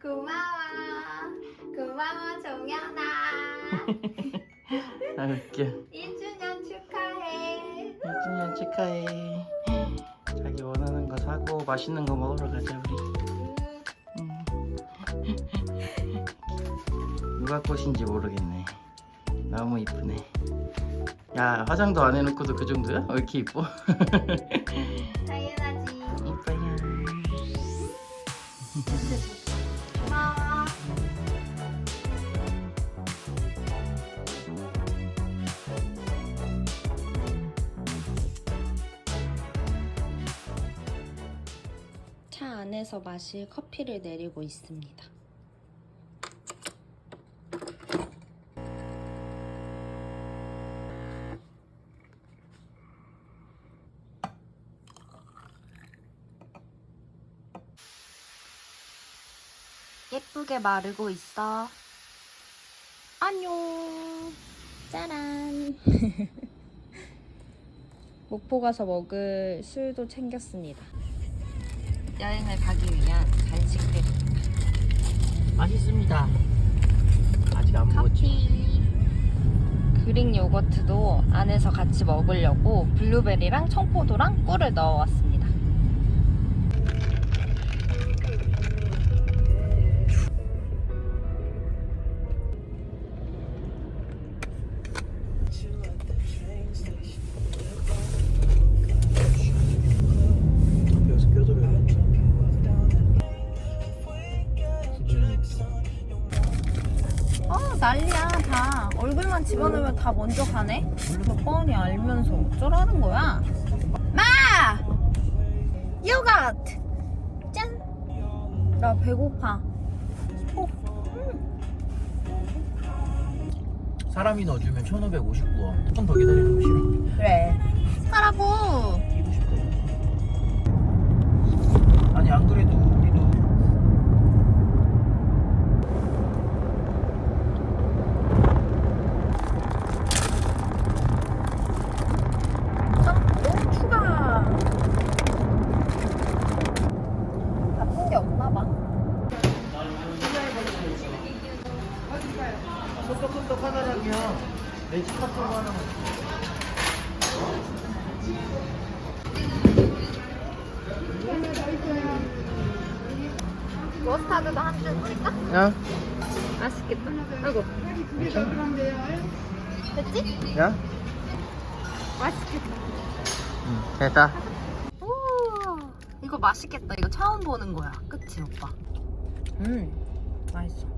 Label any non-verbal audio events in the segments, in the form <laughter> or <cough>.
고마워. 고마워, 종현아. <laughs> 아 웃겨 1주년 축하해. 1주년 축하해 자기 원하는 거 사고 맛있는 거 먹으러 가자 우리 음. <laughs> 누가 꽃인지 모르겠네 너무 이쁘네 야 화장도 안 해놓고도 그 정도야? 왜 이렇게 이뻐? <laughs> 차 안에서 마실 커피를 내리고 있습니다. 예쁘게 마르고 있어. 안녕. 짜란. <laughs> 목포 가서 먹을 술도 챙겼습니다. 여행을 가기 위한 간식들. 맛있습니다. 아직 안 먹었지. 커피 그릭 요거트도 안에서 같이 먹으려고 블루베리랑 청포도랑 꿀을 넣어왔습니다 몇 번이 알면서 어쩌라는 거야? 마! 요거트! 짠 나 배고파. 사람이 넣어주면 1559원. 조금 더 싫어 그래. 사라고 아니 안 그래도 우리도 짱 추가 바쁜 게 없나 봐 쏙쏙쏙쏙 하나랑요 매직 같은 거 하나만 머스타드도 한줄 뿌릴까? 야? 맛있겠다 아이고 됐지? 야? 맛있겠다 응 됐다 오 이거 맛있겠다 이거 처음 보는 거야 그치 오빠? 음 맛있어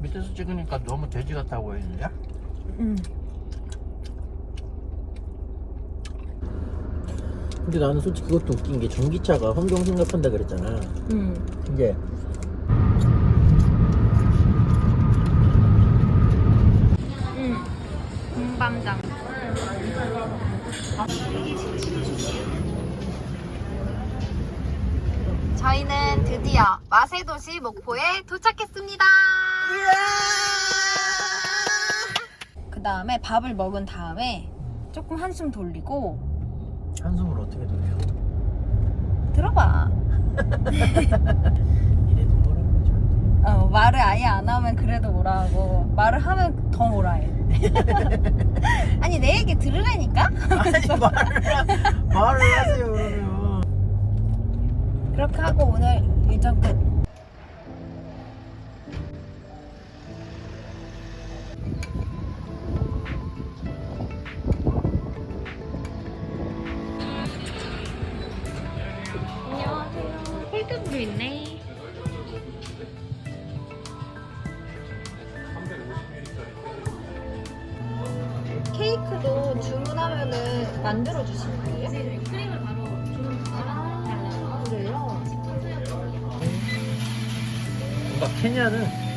밑에서 찍으니까 너무 돼지 같아 보이는데? 음 근데 나는 솔직히 그것도 웃긴 게 전기차가 환경 생각한다 그랬잖아 음. 이제 음. 군밤장 저희는 드디어 맛의 도시 목포에 도착했습니다. 그 다음에 밥을 먹은 다음에 조금 한숨 돌리고 한숨을 어떻게 돌려? 들어봐. <laughs> 이래도 뭐라고 저한테 어, 말을 아예 안 하면 그래도 뭐라 하고 말을 하면 더 뭐라 해. <laughs> 아니 내 얘기 들으라니까? 아니 말을 하- 말을 하세요 그러면 그렇게 하고 오늘 일정 끝. 홀드브루 있네. 케이크도 주문하면은 만들어 주시는 거예요? 크림을 바로 주문하면 그래요? 뭔가 케냐는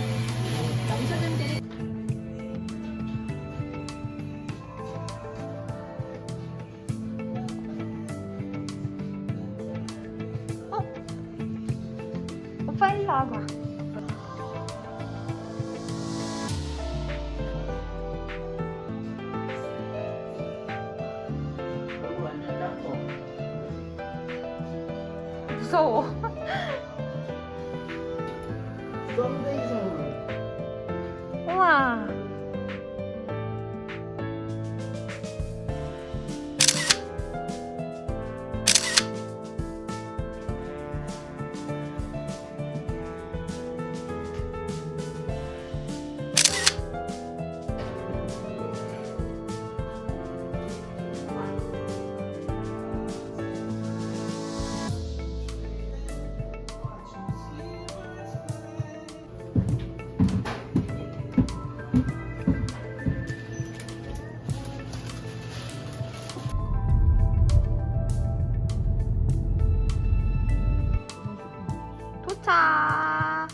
도착.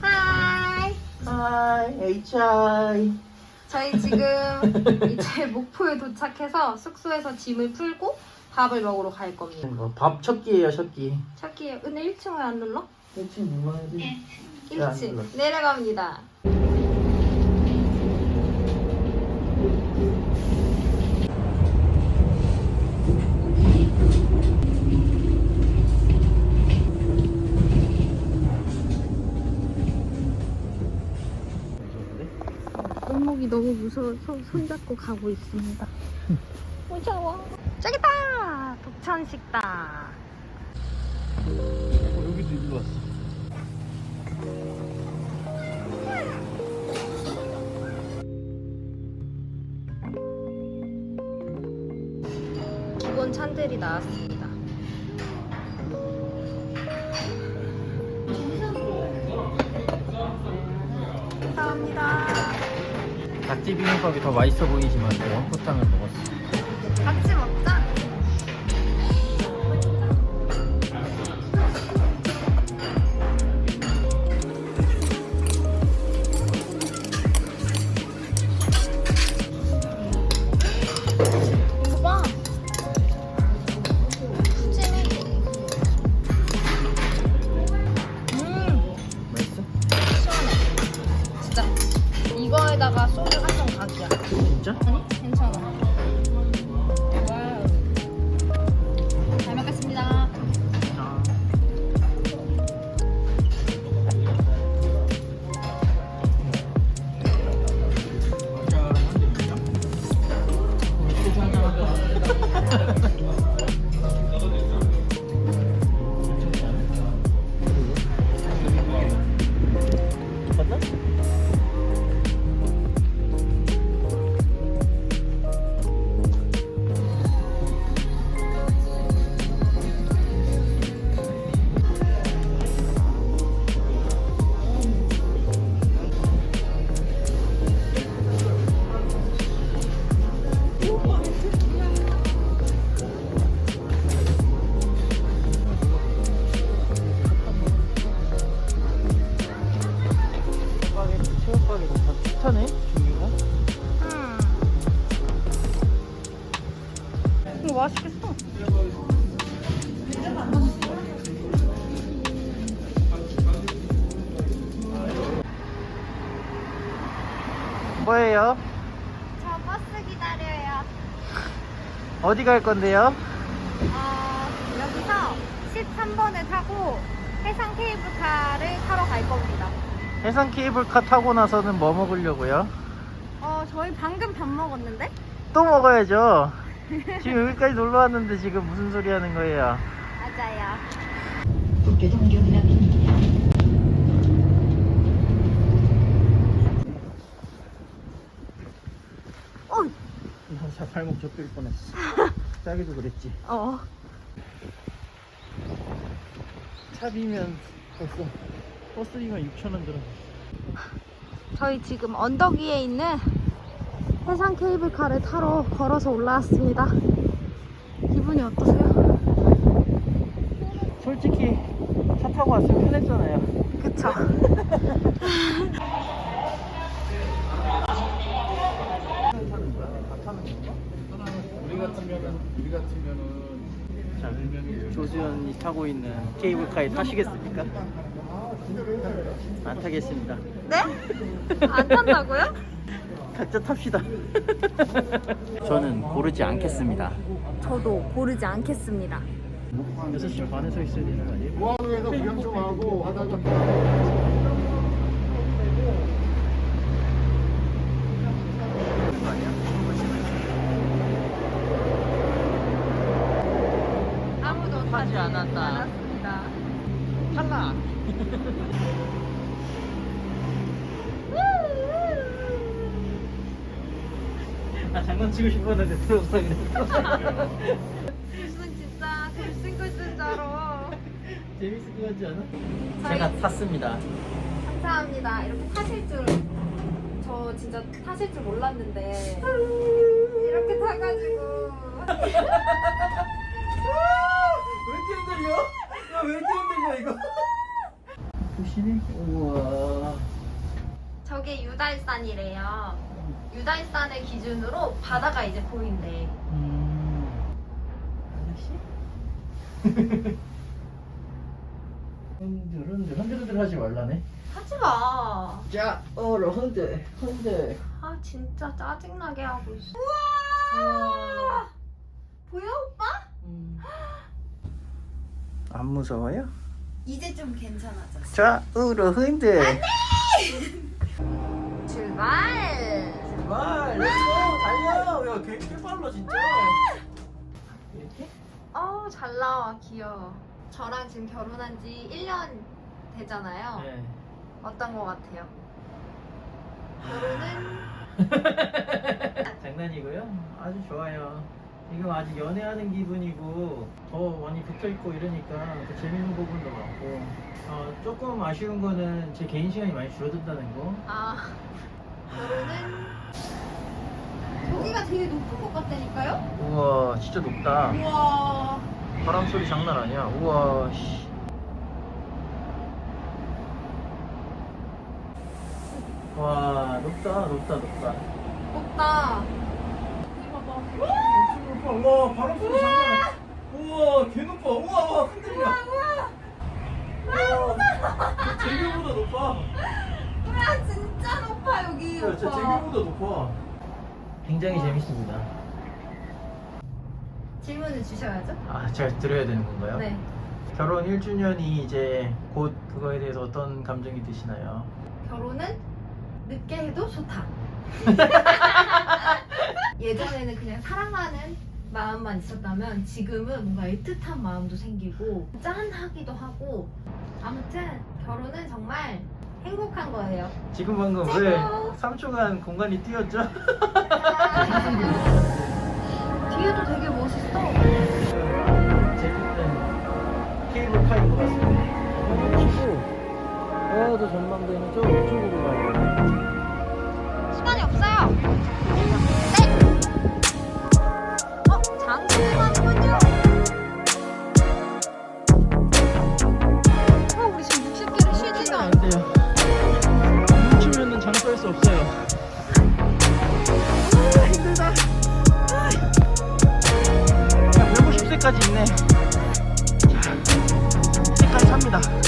하이. 하이, HI. 저희 지금 이제 <laughs> 목포에 도착해서 숙소에서 짐을 풀고 밥을 먹으러 갈 겁니다. 뭐, 밥첫 끼예요, 첫 끼. 찾기에 은혜 1층 왜 안 눌러? 대충 눌러야지. 야, 안 1층 눌러. 내려갑니다. 골목이 너무 무서워서 손잡고 가고 있습니다. <laughs> 무서워. 저기다! 독천식당. 어, 여기도 일로 왔어. 기본 찬들이 나왔습 비빔밥이 더 맛있어 보이지만 저 원포탕을 먹었어. 어디 갈 건데요? 어, 여기서 13번을 타고 해상 케이블카를 타러 갈 겁니다. 해상 케이블카 타고 나서는 뭐 먹으려고요? 어, 저희 방금 밥 먹었는데? 또 먹어야죠 지금 여기까지 놀러 왔는데 지금 무슨 소리 하는 거예요? 맞아요. 어, 자 발목 접힐 뻔했어 <laughs> 짜기도 그랬지 어. 차비면 벌써 버스비면 6천원 들어 저희 지금 언덕 위에 있는 해상 케이블카를 타러 걸어서 올라왔습니다. 기분이 어떠세요? 솔직히 차 타고 왔으면 편했잖아요 그쵸? <laughs> 우리 같으면은 우리 같으면은 자 조수연이 타고 있는 케이블카에 타시겠습니까? 안 타겠습니다 네? 안 탄다고요? <laughs> 각자 탑시다. <laughs> 저는 고르지 않겠습니다. 저도 고르지 않겠습니다. 6시 반에 서 있어야 되는 거 아니에요? 모아놓에서 구경 좀 하고 하다가 타지 않았다. 않았습니다. 탈락. <laughs> 아 장난치고 싶었는데 들어서 그랬어. 무슨 진짜 줄 알아. 재밌을 것 같지 않아? 제가 탔습니다. 감사합니다. 이렇게 타실 줄. 저 진짜 타실 줄 몰랐는데. <laughs> 이렇게 타가지고. <laughs> 이렇게 흔들려? 야, 왜 이렇게 흔들려 이거? 보시네? 우와. 저게 유달산이래요. 유달산을 기준으로 바다가 이제 보인대. 음. 아저씨? <laughs> 흔들 흔들 흔들 흔들 하지 말라네. 하지 마. 자, 어라 흔들 흔들. 아 진짜 짜증나게 하고 있어. 우와. 보여 오빠? 음. 안 무서워요? 이제 좀 괜찮아졌어. 자, 으로 흔들. <laughs> 출발. 말, 렛츠고 달려. 야, 되게 빨라 진짜. 이렇게? 어우 잘 나와 귀여워. 저랑 지금 결혼한 지 1년 되잖아요. 네. 어떤 거 같아요? <laughs> 결혼은 장난이고요. 아주 좋아요. 지금 아직 연애하는 기분이고 더 많이 붙어 있고 이러니까 더 재밌는 부분도 많고 어, 조금 아쉬운 거는 제 개인 시간이 많이 줄어든다는 거. 아 결혼은 저기가 되게 높은 것 같다니까요? 우와, 진짜 높다. 우와 바람 소리 장난 아니야. 우와, 씨. 와, 높다, 높다, 높다. 높다. 엄청 높아. 우와, 바람 소리 장난. 우와, 개 높아. 우와, 와, 흔들려. 우와, 제교보다 높아. 우와 진짜 높아 여기 야, 진짜 제교보다 높아. 굉장히 재밌습니다. 질문을 주셔야죠. 아, 잘 들어야 되는 건가요? 네. 결혼 1주년이 이제 곧 그거에 대해서 어떤 감정이 드시나요? 결혼은 늦게 해도 좋다. <laughs> 예전에는 그냥 사랑하는 마음만 있었다면 지금은 뭔가 애틋한 마음도 생기고 짠하기도 하고 아무튼 결혼은 정말 행복한 거예요. 지금 방금 최고! 왜 3초간 공간이 뛰었죠? <laughs> 뒤에도 되게 멋있어. 재밌는 케이블카인 것 같습니다. 키고 어도 전망대는 저 이쪽으로 가야 돼. 시간이 없어요. 야, 150세까지 있네. 자, 이제까지 삽니다.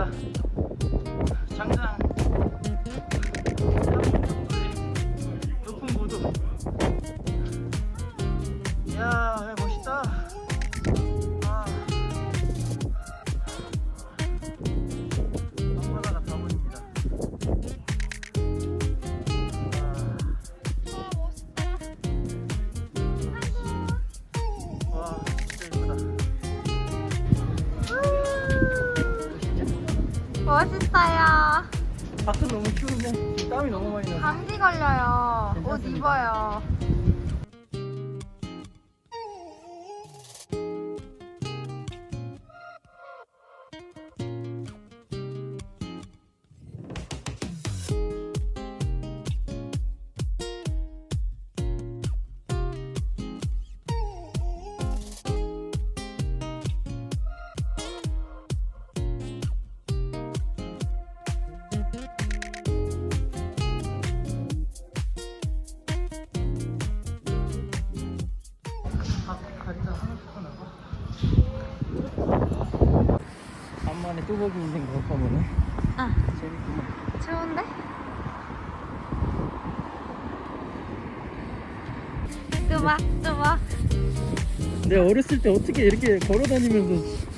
옥 멋있어요. 밖은 너무 추운데 지금 땀이 너무 많이 나서 감기 걸려요. 옷 괜찮습니다. 입어요. 간만에 뚜벅이 인생 그럴 거면은 아. 재밌구만 추운데? 뚜박 뚜박. 내 어렸을 때 어떻게 이렇게 걸어 다니면서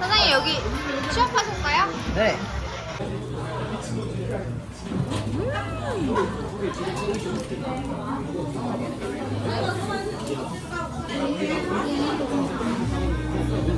선생님 여기 취업하셨어요? 네 음 오빠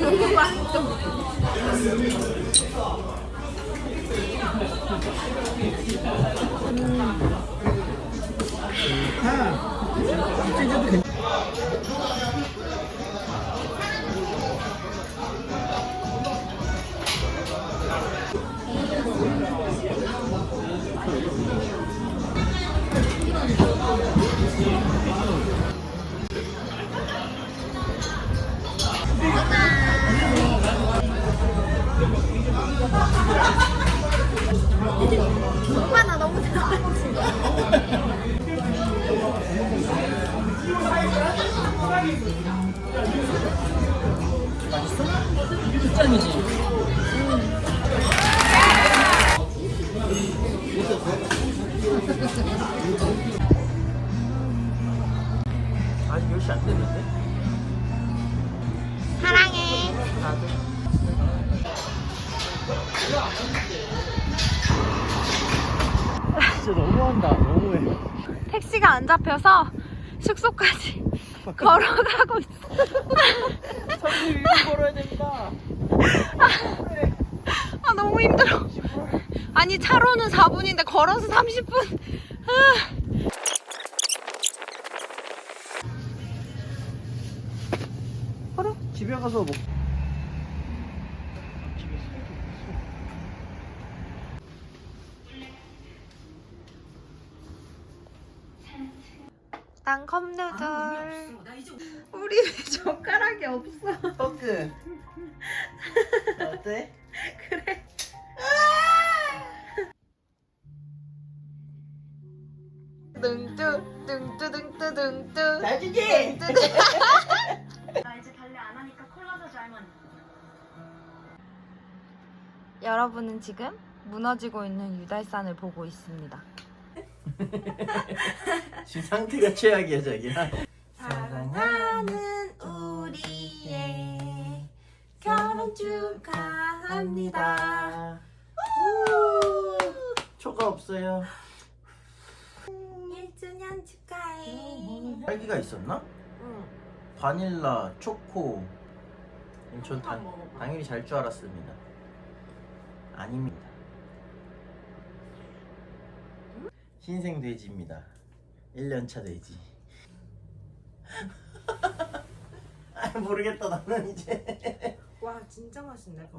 나 너무 좋아. 짠이지 10시 안 됐는데? 사랑해. 진짜 너무한다 너무해 택시가 안 잡혀서 숙소까지 걸어가고 있어. 31분 걸어야 됩니다 아 너무 힘들어. 아니 차로는 4분인데 걸어서 30분. 아. 집에 가서 먹 난 컵누들. 우리 왜 젓가락이 없어? 버크 어때? <laughs> 그래. 둥뚜 둥뚜 둥뚜 둥뚜. 잘 주지? 여러분은 지금 무너지고 있는 유달산을 보고 있습니다. <laughs> 지금 상태가 최악이야 자기야 사랑하는 우리의 결혼 축하합니다. 초가 없어요 1주년 축하해. 딸기가 있었나? 응. 바닐라, 초코 전 당, 당연히 잘 줄 알았습니다 아닙니다. 흰생 돼지입니다. 1년차 돼지. <laughs> 모르겠다 나는 이제. 와 진짜 맛있네.